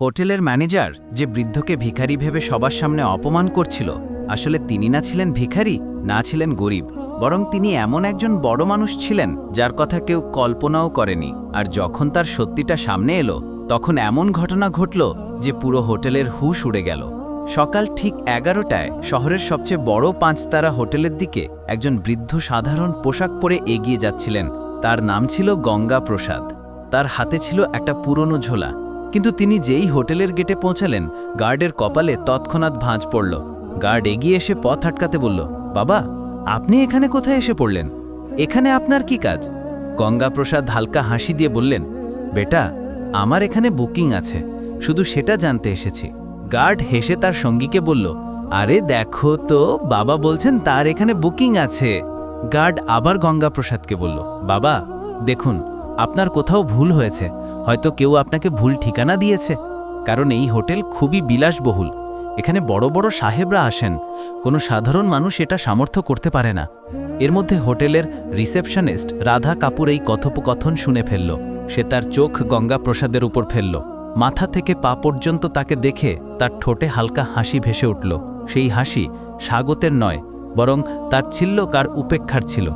হোটেলের ম্যানেজার যে বৃদ্ধকে ভিখারি ভেবে সবার সামনে অপমান করছিল, আসলে তিনি না ছিলেন ভিখারি, না ছিলেন গরিব, বরং তিনি এমন একজন বড় মানুষ ছিলেন যার কথা কেউ কল্পনাও করেনি। আর যখন তার সত্যিটা সামনে এলো, তখন এমন ঘটনা ঘটল যে পুরো হোটেলের হুশ উড়ে গেল। সকাল ঠিক এগারোটায় শহরের সবচেয়ে বড় পাঁচতারা হোটেলের দিকে একজন বৃদ্ধ সাধারণ পোশাক পরে এগিয়ে যাচ্ছিলেন। তার নাম ছিল গঙ্গা প্রসাদ। তার হাতে ছিল একটা পুরনো ঝোলা। কিন্তু তিনি যেই হোটেলের গেটে পৌঁছালেন, গার্ডের কপালে তৎক্ষণাৎ ভাঁজ পড়ল। গার্ড এগিয়ে এসে পথ আটকাতে বলল, বাবা, আপনি এখানে কোথায় এসে পড়লেন? এখানে আপনার কি কাজ? গঙ্গাপ্রসাদ হালকা হাসি দিয়ে বললেন, বেটা, আমার এখানে বুকিং আছে, শুধু সেটা জানতে এসেছি। গার্ড হেসে তার সঙ্গীকে বলল, আরে দেখো তো, বাবা বলছেন তার এখানে বুকিং আছে। গার্ড আবার গঙ্গাপ্রসাদকে বলল, বাবা, দেখুন আপনার কোথাও ভুল হয়েছে। হয়তো কেউ আপনাকে ভুল ঠিকানা দিয়েছে। কারণ এই হোটেল খুবই বিলাসবহুল। এখানে বড় বড় সাহেবরা আসেন। কোনো সাধারণ মানুষ এটা সামর্থ্য করতে পারে না। এর মধ্যে হোটেলের রিসেপশনিস্ট রাধা কাপুর এই কথোপকথন শুনে ফেলল। সে তার চোখ গঙ্গা প্রসাদের উপর ফেলল। মাথা থেকে পা পর্যন্ত তাকে দেখে তার ঠোঁটে হালকা হাসি ভেসে উঠল। সেই হাসি স্বাগতের নয়, বরং তার ছিল্লকার উপেক্ষার ছিল।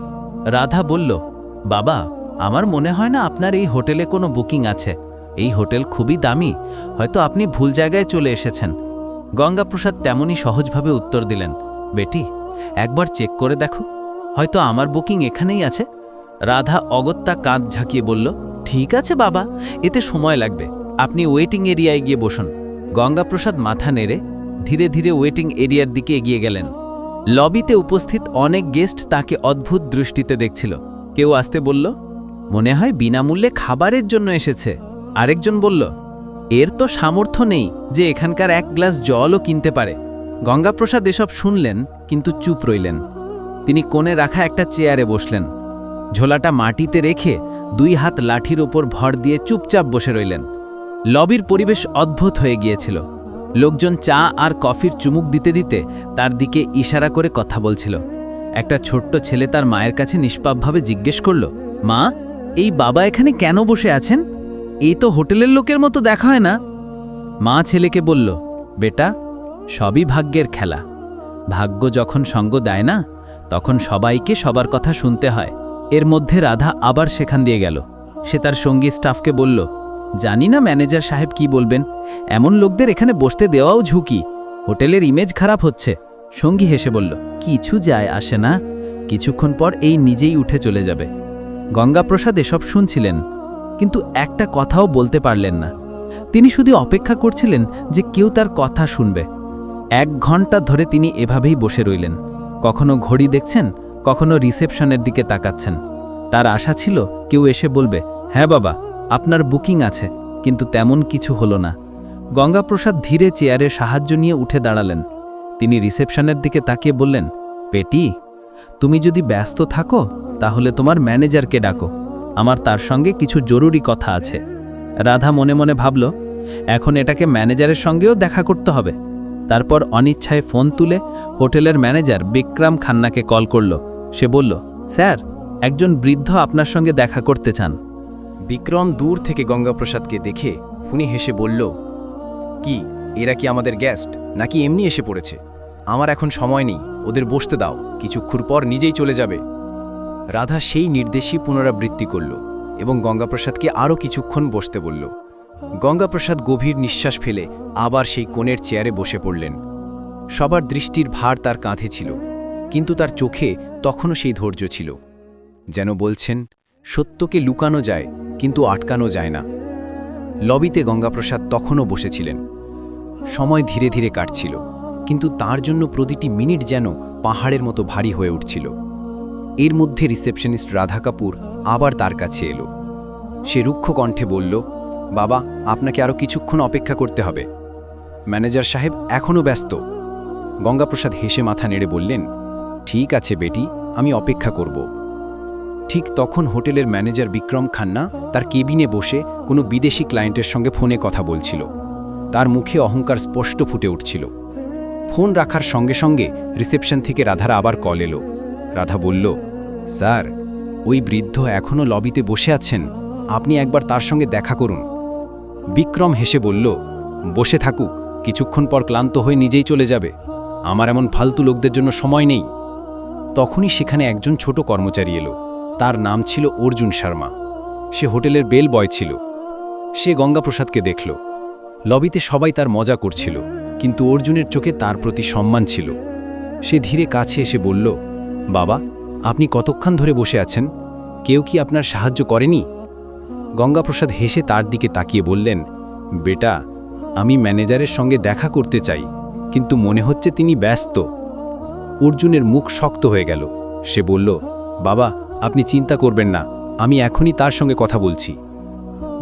রাধা বলল, বাবা আমার মনে হয় না আপনার এই হোটেলে কোনো বুকিং আছে। এই হোটেল খুবই দামি। হয়তো আপনি ভুল জায়গায় চলে এসেছেন। গঙ্গাপ্রসাদ তেমনই সহজভাবে উত্তর দিলেন, বেটি, একবার চেক করে দেখো। হয়তো আমার বুকিং এখানেই আছে। রাধা অগত্যা কাঁধ ঝাঁকিয়ে বলল, ঠিক আছে বাবা, এতে সময় লাগবে। আপনি ওয়েটিং এরিয়ায় গিয়ে বসুন। গঙ্গাপ্রসাদ মাথা নেড়ে ধীরে ধীরে ওয়েটিং এরিয়ার দিকে এগিয়ে গেলেন। লবিতে উপস্থিত অনেক গেস্ট তাকে অদ্ভুত দৃষ্টিতে দেখছিল। কেউ আসতে বলল মনে হয় বিনামূল্যে খাবারের জন্য এসেছে। আরেকজন বলল, এর তো সামর্থ্য নেই যে এখানকার এক গ্লাস জলও কিনতে পারে। গঙ্গাপ্রসাদ এসব শুনলেন, কিন্তু চুপ রইলেন। তিনি কোণে রাখা একটা চেয়ারে বসলেন। ঝোলাটা মাটিতে রেখে দুই হাত লাঠির ওপর ভর দিয়ে চুপচাপ বসে রইলেন। লবির পরিবেশ অদ্ভুত হয়ে গিয়েছিল। লোকজন চা আর কফির চুমুক দিতে দিতে তার দিকে ইশারা করে কথা বলছিল। একটা ছোট্ট ছেলে তার মায়ের কাছে নিষ্পাপভাবে জিজ্ঞেস করল, মা এই বাবা এখানে কেন বসে আছেন? এই তো হোটেলের লোকের মতো দেখা হয় না। মা ছেলেকে বলল, বেটা, সবই ভাগ্যের খেলা। ভাগ্য যখন সঙ্গ দেয় না, তখন সবাইকে সবার কথা শুনতে হয়। এর মধ্যে রাধা আবার সেখান দিয়ে গেল। সে তার সঙ্গী স্টাফকে বলল, জানি না ম্যানেজার সাহেব কি বলবেন। এমন লোকদের এখানে বসতে দেওয়াও ঝুঁকি। হোটেলের ইমেজ খারাপ হচ্ছে। সঙ্গী হেসে বলল, কিছু যায় আসে না। কিছুক্ষণ পর এই নিজেই উঠে চলে যাবে। গঙ্গাপ্রসাদ এসব শুনছিলেন, কিন্তু একটা কথাও বলতে পারলেন না। তিনি শুধু অপেক্ষা করছিলেন যে কেউ তার কথা শুনবে। এক ঘণ্টা ধরে তিনি এভাবেই বসে রইলেন। কখনো ঘড়ি দেখছেন, কখনো রিসেপশনের দিকে তাকাচ্ছেন। তার আশা ছিল কেউ এসে বলবে হ্যাঁ বাবা, আপনার বুকিং আছে। কিন্তু তেমন কিছু হলো না। গঙ্গাপ্রসাদ ধীরে চেয়ারে সাহায্য নিয়ে উঠে দাঁড়ালেন। তিনি রিসেপশনের দিকে তাকিয়ে বললেন, পেটি, তুমি যদি ব্যস্ত থাকো তাহলে তোমার ম্যানেজারকে ডাকো। আমার তার সঙ্গে কিছু জরুরি কথা আছে। রাধা মনে মনে ভাবল, এখন এটাকে ম্যানেজারের সঙ্গেও দেখা করতে হবে। তারপর অনিচ্ছায় ফোন তুলে হোটেলের ম্যানেজার বিক্রম খান্নাকে কল করল। সে বলল, স্যার, একজন বৃদ্ধ আপনার সঙ্গে দেখা করতে চান। বিক্রম দূর থেকে গঙ্গাপ্রসাদকে দেখে ফুনি হেসে বলল, কি, এরা কি আমাদের গেস্ট? নাকি এমনি এসে পড়েছে? আমার এখন সময় নেই, ওদের বসতে দাও। কিছুক্ষণ পর নিজেই চলে যাবে। রাধা সেই নির্দেশই পুনরাবৃত্তি করল এবং গঙ্গাপ্রসাদকে আরও কিছুক্ষণ বসতে বলল। গঙ্গাপ্রসাদ গভীর নিঃশ্বাস ফেলে আবার সেই কোণের চেয়ারে বসে পড়লেন। সবার দৃষ্টির ভার তার কাঁধে ছিল, কিন্তু তার চোখে তখনও সেই ধৈর্য ছিল। যেন বলছেন, সত্যকে লুকানো যায়, কিন্তু আটকানো যায় না। লবিতে গঙ্গাপ্রসাদ তখনও বসেছিলেন। সময় ধীরে ধীরে কাটছিল, কিন্তু তার জন্য প্রতিটি মিনিট যেন পাহাড়ের মতো ভারী হয়ে উঠছিল। এর মধ্যে রিসেপশনিস্ট রাধা কাপুর আবার তার কাছে এলো। সে রুক্ষ কণ্ঠে বলল, বাবা, আপনাকে আরও কিছুক্ষণ অপেক্ষা করতে হবে। ম্যানেজার সাহেব এখনও ব্যস্ত। গঙ্গাপ্রসাদ হেসে মাথা নেড়ে বললেন, ঠিক আছে বেটি, আমি অপেক্ষা করব। ঠিক তখন হোটেলের ম্যানেজার বিক্রম খান্না তার কেবিনে বসে কোনো বিদেশি ক্লায়েন্টের সঙ্গে ফোনে কথা বলছিল। তার মুখে অহংকার স্পষ্ট ফুটে উঠছিল। ফোন রাখার সঙ্গে সঙ্গে রিসেপশন থেকে রাধার আবার কল এলো। রাধা বলল স্যার, ওই বৃদ্ধ এখনও লবিতে বসে আছেন। আপনি একবার তার সঙ্গে দেখা করুন। বিক্রম হেসে বলল, বসে থাকুক, কিছুক্ষণ পর ক্লান্ত হয়ে নিজেই চলে যাবে। আমার এমন ফালতু লোকদের জন্য সময় নেই। তখনই সেখানে একজন ছোট কর্মচারী এলো। তার নাম ছিল অর্জুন শর্মা। সে হোটেলের বেল বয় ছিল। সে গঙ্গাপ্রসাদকে দেখল। লবিতে সবাই তার মজা করছিল, কিন্তু অর্জুনের চোখে তার প্রতি সম্মান ছিল। সে ধীরে কাছে এসে বলল, বাবা আপনি কতক্ষণ ধরে বসে আছেন? কেউ কি আপনার সাহায্য করেনি? গঙ্গাপ্রসাদ হেসে তার দিকে তাকিয়ে বললেন, বেটা, আমি ম্যানেজারের সঙ্গে দেখা করতে চাই, কিন্তু মনে হচ্ছে তিনি ব্যস্ত। অর্জুনের মুখ শক্ত হয়ে গেল। সে বলল, বাবা, আপনি চিন্তা করবেন না, আমি এখনই তার সঙ্গে কথা বলছি।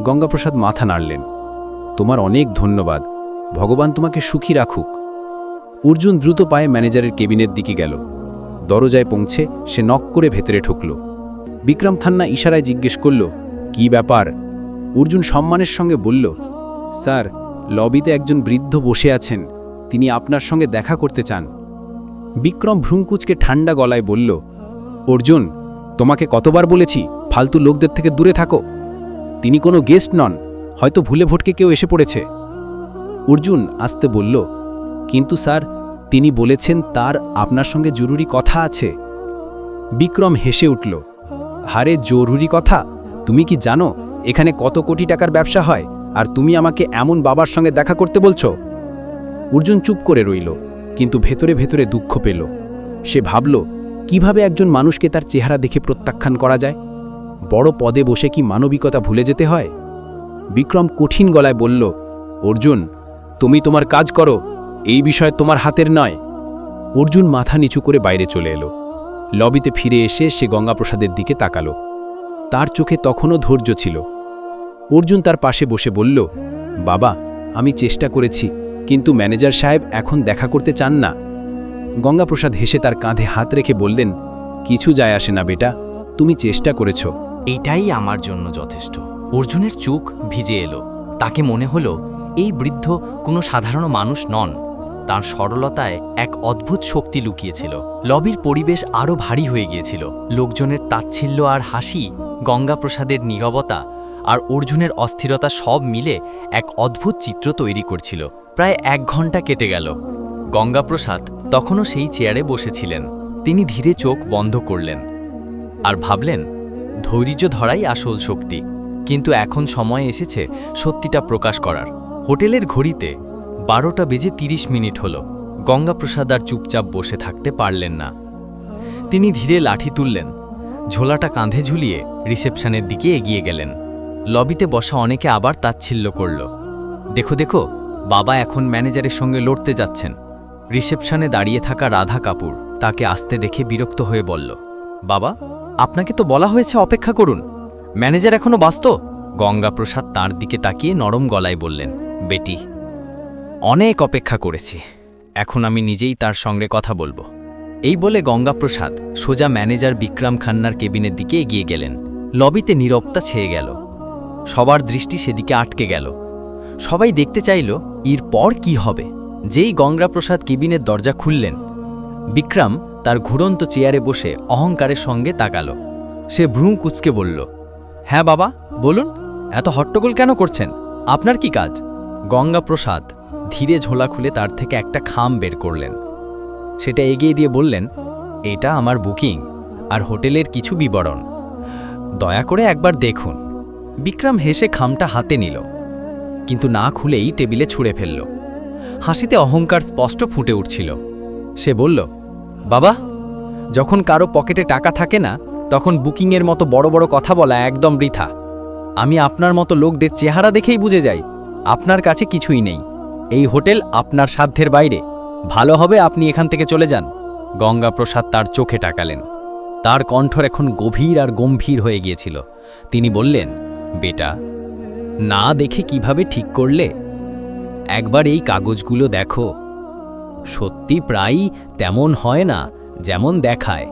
গঙ্গাপ্রসাদ মাথা নাড়লেন, তোমার অনেক ধন্যবাদ, ভগবান তোমাকে সুখী রাখুক। অর্জুন দ্রুত পায়ে ম্যানেজারের কেবিনের দিকে গেল। দরজায় পৌঁছে সে নক করে ভেতরে ঠুকল বিক্রম থান্না ইশারায় জিজ্ঞেস করল, কি ব্যাপার? অর্জুন সম্মানের সঙ্গে বলল, স্যার, লবিতে একজন বৃদ্ধ বসে আছেন। তিনি আপনার সঙ্গে দেখা করতে চান। বিক্রম ভ্রুঙ্কুচকে ঠান্ডা গলায় বলল, অর্জুন, তোমাকে কতবার বলেছি ফালতু লোকদের থেকে দূরে থাকো। তিনি কোনো গেস্ট নন, হয়তো ভুলে ভটকে কেউ এসে পড়েছে। অর্জুন আসতে বলল, কিন্তু স্যার তিনি বলেছেন, তার আপনার সঙ্গে জরুরি কথা আছে। বিক্রম হেসে উঠল, হারে, জরুরি কথা? তুমি কি জানো, এখানে কত কোটি টাকার ব্যবসা হয়, আর তুমি আমাকে এমন বাবার সঙ্গে দেখা করতে বলছো? অর্জুন চুপ করে রইল, কিন্তু ভেতরে ভেতরে দুঃখ পেল। সে ভাবল, কীভাবে একজন মানুষকে তার চেহারা দেখে প্রত্যাখ্যান করা যায়? বড় পদে বসে কি মানবিকতা ভুলে যেতে হয়? বিক্রম কঠিন গলায় বলল, অর্জুন, তুমি তোমার কাজ করো এই বিষয় তোমার হাতের নয়। অর্জুন মাথা নিচু করে বাইরে চলে এলো। লবিতে ফিরে এসে সে গঙ্গাপ্রসাদের দিকে তাকালো। তার চোখে তখনও ধৈর্য ছিল। অর্জুন তার পাশে বসে বলল, বাবা, আমি চেষ্টা করেছি, কিন্তু ম্যানেজার সাহেব এখন দেখা করতে চান না। গঙ্গাপ্রসাদ হেসে তার কাঁধে হাত রেখে বললেন, কিছু যায় আসে না বেটা, তুমি চেষ্টা করেছ। এটাই আমার জন্য যথেষ্ট। অর্জুনের চোখ ভিজে এলো। তাকে মনে হলো, এই বৃদ্ধ কোনো সাধারণ মানুষ নন। তার সরলতায় এক অদ্ভুত শক্তি লুকিয়েছিল। লবির পরিবেশ আরও ভারী হয়ে গিয়েছিল। লোকজনের তাচ্ছিল্য আর হাসি, গঙ্গাপ্রসাদের নীরবতা আর অর্জুনের অস্থিরতা সব মিলে এক অদ্ভুত চিত্র তৈরি করছিল। প্রায় এক ঘণ্টা কেটে গেল। গঙ্গাপ্রসাদ তখনও সেই চেয়ারে বসেছিলেন। তিনি ধীরে চোখ বন্ধ করলেন আর ভাবলেন, ধৈর্য ধরাই আসল শক্তি। কিন্তু এখন সময় এসেছে সত্যিটা প্রকাশ করার। হোটেলের ঘড়িতে বারোটা বেজে তিরিশ মিনিট হল। গঙ্গাপ্রসাদ আর চুপচাপ বসে থাকতে পারলেন না। তিনি ধীরে লাঠি তুললেন। ঝোলাটা কাঁধে ঝুলিয়ে রিসেপশনের দিকে এগিয়ে গেলেন। লবিতে বসা অনেকে আবার তাচ্ছিল্য করল। দেখো দেখো, বাবা এখন ম্যানেজারের সঙ্গে লড়তে যাচ্ছেন। রিসেপশনে দাঁড়িয়ে থাকা রাধা কাপুর তাকে আসতে দেখে বিরক্ত হয়ে বলল, বাবা, আপনাকে তো বলা হয়েছে অপেক্ষা করুন। ম্যানেজার এখনও বাস্ত গঙ্গাপ্রসাদ তার দিকে তাকিয়ে নরম গলায় বললেন, বেটি অনেক অপেক্ষা করেছি। এখন আমি নিজেই তার সঙ্গে কথা বলব। এই বলে গঙ্গাপ্রসাদ সোজা ম্যানেজার বিক্রম খান্নার কেবিনের দিকে এগিয়ে গেলেন। লবিতে নীরবতা ছেয়ে গেল। সবার দৃষ্টি সেদিকে আটকে গেল। সবাই দেখতে চাইল, এর পর কি হবে? যেই গঙ্গাপ্রসাদ কেবিনের দরজা খুললেন, বিক্রম তার ঘুরন্ত চেয়ারে বসে অহংকারের সঙ্গে তাকালো। সে ভ্রু কুচকে বলল হ্যাঁ বাবা, বলুন, এত হট্টগোল কেন করছেন? আপনার কি কাজ? গঙ্গাপ্রসাদ ধীরে ঝোলা খুলে তার থেকে একটা খাম বের করলেন। সেটা এগিয়ে দিয়ে বললেন, এটা আমার বুকিং আর হোটেলের কিছু বিবরণ। দয়া করে একবার দেখুন। বিক্রম হেসে খামটা হাতে নিল, কিন্তু না খুলেই টেবিলে ছুঁড়ে ফেলল। হাসিতে অহংকার স্পষ্ট ফুটে উঠছিল। সে বলল, বাবা, যখন কারও পকেটে টাকা থাকে না, তখন বুকিংয়ের মতো বড় বড় কথা বলা একদম বৃথা। আমি আপনার মতো লোকদের চেহারা দেখেই বুঝে যাই। আপনার কাছে কিছুই নেই। এই হোটেল আপনার সাধ্যের বাইরে। ভালো হবে আপনি এখান থেকে চলে যান। গঙ্গাপ্রসাদ তার চোখে টাকালেন তার কণ্ঠর এখন গভীর আর গম্ভীর হয়ে গিয়েছিল। তিনি বললেন, বেটা, না দেখে কীভাবে ঠিক করলে? একবার এই কাগজগুলো দেখো। সত্যি প্রায়ই তেমন হয় না যেমন দেখায়।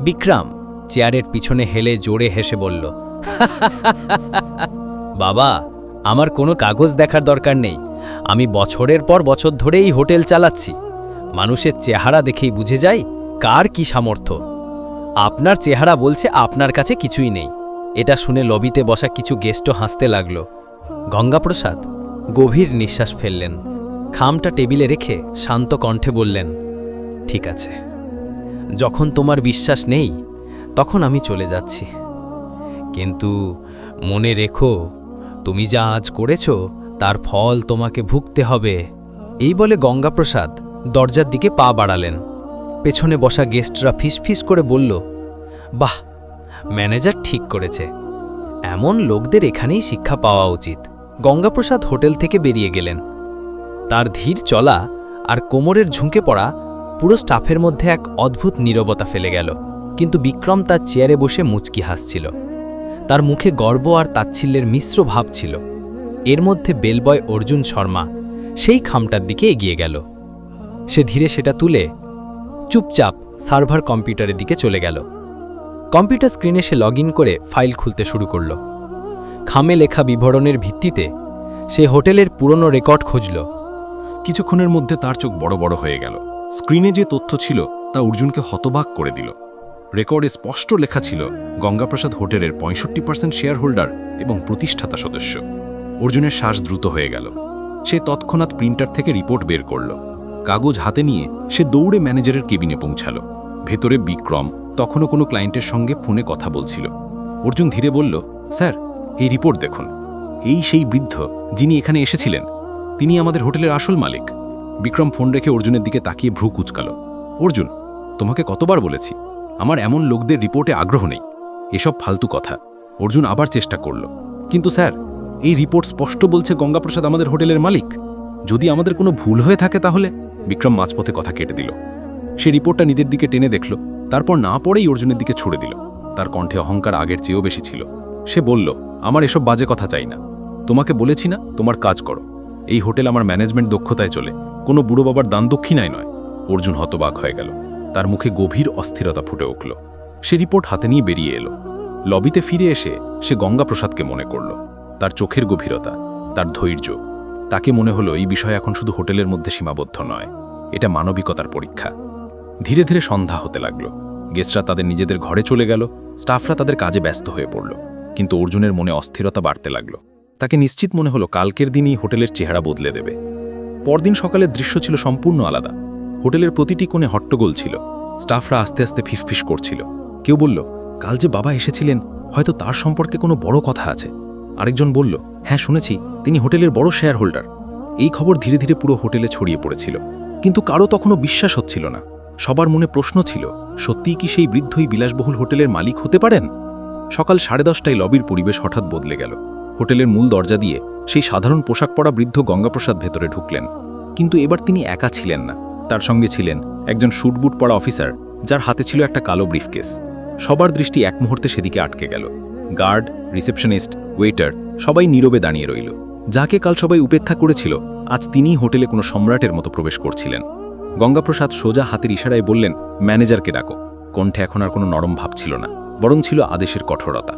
বিক্রম চেয়ারের পিছনে হেলে জোরে হেসে বলল, বাবা, আমার কোনো কাগজ দেখার দরকার নেই। আমি বছরের পর বছর ধরে এই হোটেল চালাচ্ছি। মানুষের চেহারা দেখেই বুঝে যাই কার কি সামর্থ্য। আপনার চেহারা বলছে আপনার কাছে কিছুই নেই। এটা শুনে লবিতে বসা কিছু গেস্টও হাসতে লাগল। গঙ্গাপ্রসাদ, গভীর নিঃশ্বাস ফেললেন। খামটা টেবিলে রেখে শান্ত কণ্ঠে বললেন, ঠিক আছে। যখন তোমার বিশ্বাস নেই, তখন আমি চলে যাচ্ছি। কিন্তু মনে রেখো, তুমি যা আজ করেছ তার ফল তোমাকে ভুগতে হবে। এই বলে গঙ্গাপ্রসাদ দরজার দিকে পা বাড়ালেন। পেছনে বসা গেস্টরা ফিসফিস করে বলল, বাহ, ম্যানেজার ঠিক করেছে। এমন লোকদের এখানেই শিক্ষা পাওয়া উচিত। গঙ্গাপ্রসাদ হোটেল থেকে বেরিয়ে গেলেন। তার ধীর চলা আর কোমরের ঝুঁকে পড়া পুরো স্টাফের মধ্যে এক অদ্ভুত নীরবতা ফেলে গেল। কিন্তু বিক্রম তার চেয়ারে বসে মুচকি হাসছিল। তার মুখে গর্ব আর তাচ্ছিল্যের মিশ্র ভাব ছিল। এর মধ্যে বেলবয় অর্জুন শর্মা। সেই খামটার দিকে এগিয়ে গেল। সে ধীরে সেটা তুলে চুপচাপ সার্ভার কম্পিউটারের দিকে চলে গেল। কম্পিউটার স্ক্রিনে সে লগ করে ফাইল খুলতে শুরু করল। খামে লেখা বিবরণের ভিত্তিতে সে হোটেলের পুরনো রেকর্ড খুঁজল। কিছুক্ষণের মধ্যে তার চোখ বড় বড় হয়ে গেল। স্ক্রিনে যে তথ্য ছিল তা অর্জুনকে হতবাক করে দিল। রেকর্ডে স্পষ্ট লেখা ছিল, গঙ্গাপ্রসাদ হোটেলের পঁয়ষট্টি পার্সেন্ট শেয়ার হোল্ডার এবং প্রতিষ্ঠাতা সদস্য। অর্জুনের শ্বাস দ্রুত হয়ে গেল। সে তৎক্ষণাৎ প্রিন্টার থেকে রিপোর্ট বের করল। কাগজ হাতে নিয়ে সে দৌড়ে ম্যানেজারের কেবিনে পৌঁছাল। ভেতরে বিক্রম তখনও কোনো ক্লায়েন্টের সঙ্গে ফোনে কথা বলছিল। অর্জুন ধীরে বলল, স্যার, এই রিপোর্ট দেখুন। এই সেই বৃদ্ধ যিনি এখানে এসেছিলেন, তিনি আমাদের হোটেলের আসল মালিক। বিক্রম ফোন রেখে অর্জুনের দিকে তাকিয়ে ভ্রু কুচকাল। অর্জুন, তোমাকে কতবার বলেছি, আমার এমন লোকদের রিপোর্টে আগ্রহ নেই। এসব ফালতু কথা। অর্জুন আবার চেষ্টা করল। কিন্তু স্যার এই রিপোর্ট স্পষ্ট বলছে গঙ্গাপ্রসাদ আমাদের হোটেলের মালিক। যদি আমাদের কোনো ভুল হয়ে থাকে তাহলে বিক্রম মাঝপথে কথা কেটে দিল। সে রিপোর্টটা নিজের দিকে টেনে দেখল, তারপর না পড়েই অর্জুনের দিকে ছুড়ে দিল। তার কণ্ঠে অহংকার আগের চেয়েও বেশি ছিল। সে বলল, আমার এসব বাজে কথা চাই না। তোমাকে বলেছি না, তোমার কাজ করো। এই হোটেল আমার ম্যানেজমেন্ট দক্ষতায় চলে। কোনো বুড়ো বাবার দান দক্ষিণায় নয়। অর্জুন হতবাক হয়ে গেল। তার মুখে গভীর অস্থিরতা ফুটে উঠল। সে রিপোর্ট হাতে নিয়ে বেরিয়ে এলো। লবিতে ফিরে এসে সে গঙ্গাপ্রসাদকে মনে করল। তার চোখের গভীরতা, তার ধৈর্য, তাকে মনে হলো এই বিষয় এখন শুধু হোটেলের মধ্যে সীমাবদ্ধ নয়, এটা মানবিকতার পরীক্ষা। ধীরে ধীরে সন্ধ্যা হতে লাগল। গেস্টরা তাদের নিজেদের ঘরে চলে গেল, স্টাফরা তাদের কাজে ব্যস্ত হয়ে পড়ল, কিন্তু অর্জুনের মনে অস্থিরতা বাড়তে লাগল। তাকে নিশ্চিত মনে হলো কালকের দিনই হোটেলের চেহারা বদলে দেবে। পরদিন সকালের দৃশ্য ছিল সম্পূর্ণ আলাদা। হোটেলের প্রতিটি কোণে হট্টগোল ছিল। স্টাফরা আস্তে আস্তে ফিসফিস করছিল। কেউ বলল, কাল যে বাবা এসেছিলেন, হয়তো তার সম্পর্কে কোনো বড় কথা আছে। আরেকজন বলল হ্যাঁ শুনেছি, তিনি হোটেলের বড় শেয়ার হোল্ডার এই খবর ধীরে ধীরে পুরো হোটেলে ছড়িয়ে পড়েছিল। কিন্তু কারও তখনও বিশ্বাস হচ্ছিল না। সবার মনে প্রশ্ন ছিল, সত্যিই কি সেই বৃদ্ধই বিলাসবহুল হোটেলের মালিক হতে পারেন? সকাল সাড়ে দশটায় লবির পরিবেশ হঠাৎ বদলে গেল। হোটেলের মূল দরজা দিয়ে সেই সাধারণ পোশাক পরা বৃদ্ধ গঙ্গাপ্রসাদ ভেতরে ঢুকলেন। কিন্তু এবার তিনি একা ছিলেন না। তার সঙ্গে ছিলেন একজন শুটবুট পরা অফিসার, যার হাতে ছিল একটা কালো ব্রিফকেস। সবার দৃষ্টি এক মুহূর্তে সেদিকে আটকে গেল। গার্ড, রিসেপশনিস্ট, ওয়েটার সবাই নীরবে দাঁড়িয়ে রইল। যাকে কাল সবাই উপেক্ষা করেছিল, আজ তিনি হোটেলে কোনো সম্রাটের মতো প্রবেশ করছিলেন। গঙ্গাপ্রসাদ সোজা হাতের ইশারায় বললেন, ম্যানেজারকে ডাকো। কণ্ঠে এখন আর কোনো নরম ভাব ছিল না, বরং ছিল আদেশের কঠোরতা।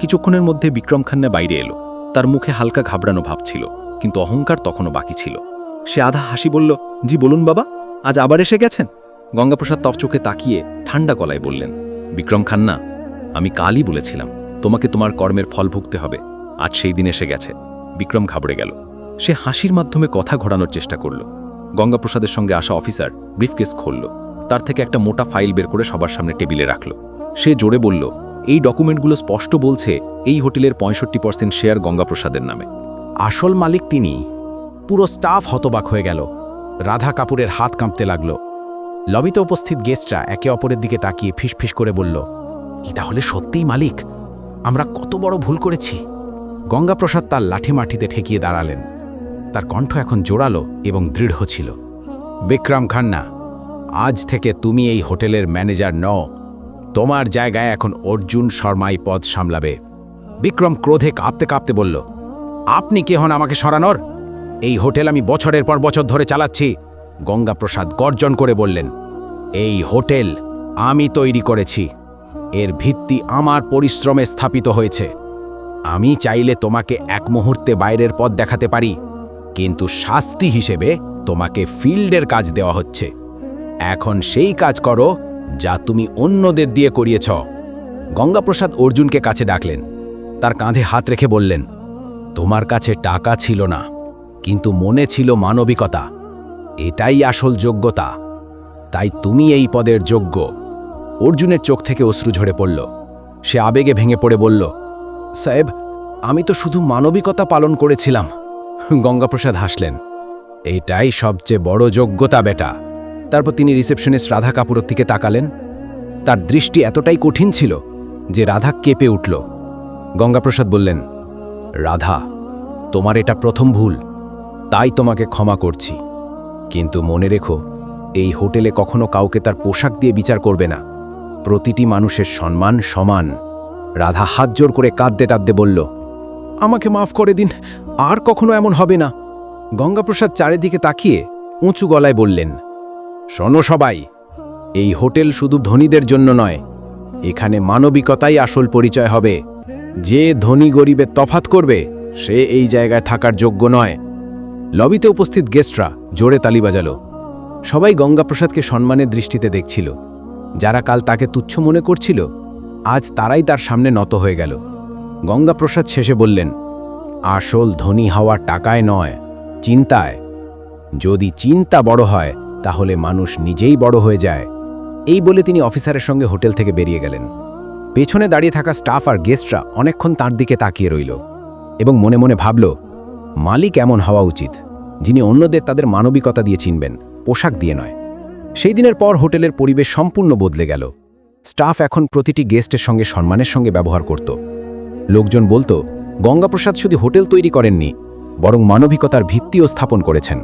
কিছুক্ষণের মধ্যে বিক্রম খান্না বাইরে এলো। তার মুখে হালকা ঘাবড়ানো ভাব ছিল, কিন্তু অহংকার তখনও বাকি ছিল। সে আধা হাসি বলল, জি, বলুন বাবা, আজ আবার এসে গেছেন? গঙ্গাপ্রসাদ তফ চোখে তাকিয়ে ঠান্ডা গলায় বললেন, বিক্রম খান্না, আমি কালই বলেছিলাম। তোমাকে তোমার কর্মের ফল ভুগতে হবে। আজ সেই দিন এসে গেছে। বিক্রম ঘাবড়ে গেল। সে হাসির মাধ্যমে কথা ঘোরানোর চেষ্টা করল। গঙ্গাপ্রসাদের সঙ্গে আসা অফিসার ব্রিফকেস খুলল। তার থেকে একটা মোটা ফাইল বের করে সবার সামনে টেবিলে রাখল। সে জোরে বলল, এই ডকুমেন্টগুলো স্পষ্ট বলছে এই হোটেলের পঁয়ষট্টি পার্সেন্ট শেয়ার গঙ্গাপ্রসাদের নামে। আসল মালিক তিনি। পুরো স্টাফ হতবাক হয়ে গেল। রাধা কাপুরের হাত কাঁপতে লাগল। লবিতে উপস্থিত গেস্টরা একে অপরের দিকে তাকিয়ে ফিসফিস করে বলল, "এ তাহলে সত্যিই মালিক? আমরা কত বড় ভুল করেছি। গঙ্গাপ্রসাদ তার লাঠি মাটিতে ঠেকিয়ে দাঁড়ালেন। তার কণ্ঠ এখন জোরালো এবং দৃঢ় ছিল। বিক্রম খান্না, আজ থেকে তুমি এই হোটেলের ম্যানেজার ন তোমার জায়গায় এখন অর্জুন শর্মাই পদ সামলাবে। বিক্রম ক্রোধে কাঁপতে কাঁপতে বলল, আপনি কে হন আমাকে সরানোর? এই হোটেল আমি বছরের পর বছর ধরে চালাচ্ছি। গঙ্গাপ্রসাদ গর্জন করে বললেন, এই হোটেল আমি তৈরি করেছি। এর ভিত্তি আমার পরিশ্রমে স্থাপিত হয়েছে। আমি চাইলে তোমাকে এক মুহূর্তে বাইরের পথ দেখাতে পারি, কিন্তু শাস্তি হিসেবে তোমাকে ফিল্ডের কাজ দেওয়া হচ্ছে। এখন সেই কাজ করো যা তুমি অন্যদের দিয়ে করিয়েছ। গঙ্গাপ্রসাদ অর্জুনকে কাছে ডাকলেন। তার কাঁধে হাত রেখে বললেন, তোমার কাছে টাকা ছিল না, কিন্তু মনে ছিল মানবিকতা। এটাই আসল যোগ্যতা। তাই তুমি এই পদের যোগ্য। অর্জুনের চোখ থেকে অশ্রু ঝরে পড়ল। সে আবেগে ভেঙে পড়ে বলল, সাহেব, আমি তো শুধু মানবিকতা পালন করেছিলাম। গঙ্গাপ্রসাদ হাসলেন এটাই সবচেয়ে বড় যোগ্যতা, বেটা। তারপর তিনি রিসেপশনিস্ট রাধা কাপুরের দিকে তাকালেন। তার দৃষ্টি এতটাই কঠিন ছিল যে রাধা কেঁপে উঠল। গঙ্গাপ্রসাদ বললেন, রাধা, তোমার এটা প্রথম ভুল, তাই তোমাকে ক্ষমা করছি। কিন্তু মনে রেখো, এই হোটেলে কখনো কাউকে তার পোশাক দিয়ে বিচার করবে না। প্রতিটি মানুষের সম্মান সমান। রাধা হাত জোর করে কাঁদতে টাদ্দে বলল, আমাকে মাফ করে দিন, আর কখনো এমন হবে না। গঙ্গাপ্রসাদ চারিদিকে তাকিয়ে উঁচু গলায় বললেন, শোনো সবাই, এই হোটেল শুধু ধনীদের জন্য নয়, এখানে মানবিকতাই আসল পরিচয় হবে। যে ধনী গরিবের তফাত করবে, সে এই জায়গায় থাকার যোগ্য নয়। লবিতে উপস্থিত গেস্টরা জোরে তালি বাজালো। সবাই গঙ্গাপ্রসাদকে সম্মানের দৃষ্টিতে দেখছিল। যারা কাল তাকে তুচ্ছ মনে করছিল, আজ তারাই তার সামনে নত হয়ে গেল। গঙ্গাপ্রসাদ শেষে বললেন, আসল ধনী হওয়া টাকায় নয়, চিন্তায়। যদি চিন্তা বড় হয়, তাহলে মানুষ নিজেই বড় হয়ে যায়। এই বলে তিনি অফিসারের সঙ্গে হোটেল থেকে বেরিয়ে গেলেন। পেছনে দাঁড়িয়ে থাকা স্টাফ আর গেস্টরা অনেকক্ষণ তার দিকে তাকিয়ে রইল এবং মনে মনে ভাবল, মালিক এমন হওয়া উচিত, যিনি অন্যদের তাদের মানবিকতা দিয়ে চিনবেন, পোশাক দিয়ে নয়। সেই দিনের পর হোটেলের পরিবেশ সম্পূর্ণ বদলে গেল। স্টাফ এখন প্রতিটি গেস্টের সঙ্গে সম্মানের সঙ্গে ব্যবহার করত। লোকজন বলতো, গঙ্গাপ্রসাদ শুধু হোটেল তৈরি করেননি, বরং মানবিকতার ভিত্তিও স্থাপন করেছেন।